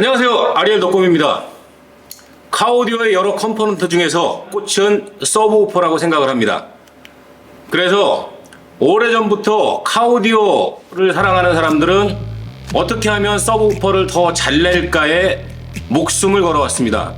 안녕하세요. 아리엘 덕곰입니다. 카오디오의 여러 컴포넌트 중에서 꽃은 서브우퍼라고 생각을 합니다. 그래서 오래전부터 카오디오를 사랑하는 사람들은 어떻게 하면 서브우퍼를 더 잘 낼까에 목숨을 걸어왔습니다.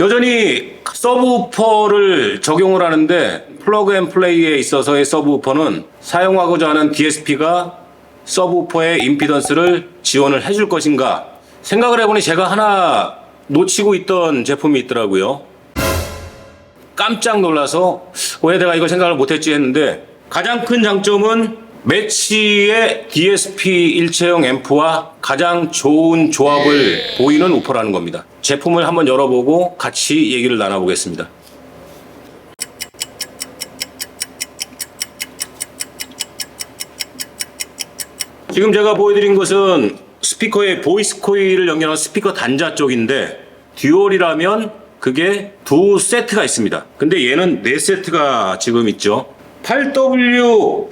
여전히 서브우퍼를 적용을 하는데 플러그 앤 플레이에 있어서의 서브우퍼는 사용하고자 하는 DSP가 서브우퍼의 임피던스를 지원을 해줄 것인가 생각을 해보니 제가 하나 놓치고 있던 제품이 있더라고요. 깜짝 놀라서 왜 내가 이걸 생각을 못했지 했는데 가장 큰 장점은 매치의 DSP 일체형 앰프와 가장 좋은 조합을 보이는 우퍼라는 겁니다. 제품을 한번 열어보고 같이 얘기를 나눠보겠습니다. 지금 제가 보여드린 것은 스피커의 보이스 코일을 연결한 스피커 단자 쪽인데 듀얼이라면 그게 두 세트가 있습니다. 근데 얘는 네 세트가 지금 있죠. 8WQ의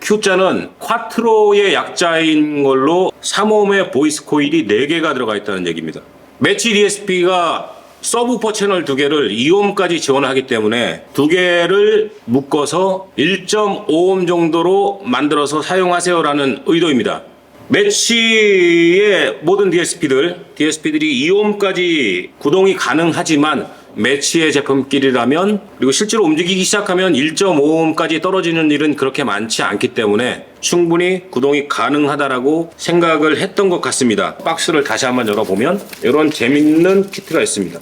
Q자는 쿼트로의 약자인 걸로 3홈의 보이스 코일이 4개가 들어가 있다는 얘기입니다. 매치 DSP가 서브퍼 채널 두 개를 2홈까지 지원하기 때문에 두 개를 묶어서 1.5옴 정도로 만들어서 사용하세요라는 의도입니다. 매치의 모든 DSP들, DSP들이 2옴까지 구동이 가능하지만 매치의 제품끼리라면 그리고 실제로 움직이기 시작하면 1.5옴까지 떨어지는 일은 그렇게 많지 않기 때문에 충분히 구동이 가능하다라고 생각을 했던 것 같습니다. 박스를 다시 한번 열어보면 이런 재밌는 키트가 있습니다.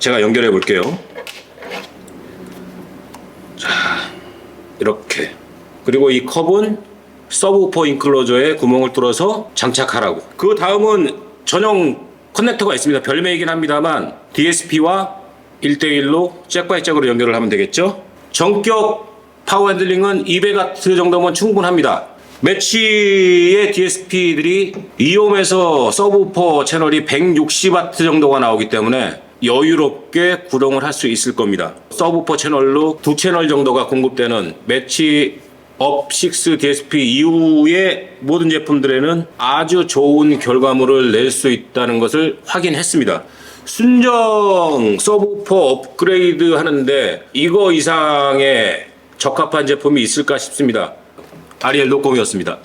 제가 연결해 볼게요. 자, 이렇게. 그리고 이 컵은 서브우퍼 인클로저에 구멍을 뚫어서 장착하라고. 그 다음은 전용 커넥터가 있습니다. 별매이긴 합니다만 DSP와 1대1로 잭바이 잭으로 연결을 하면 되겠죠. 전격 파워 핸들링은 200W 정도면 충분합니다. 매치의 DSP들이 2옴에서 서브우퍼 채널이 160W 정도가 나오기 때문에 여유롭게 구동을 할 수 있을 겁니다. 서브우퍼 채널로 두 채널 정도가 공급되는 매치 업6 DSP 이후의 모든 제품들에는 아주 좋은 결과물을 낼 수 있다는 것을 확인했습니다. 순정 서브우퍼 업그레이드 하는데 이거 이상의 적합한 제품이 있을까 싶습니다. 아리엘 노kom이었습니다.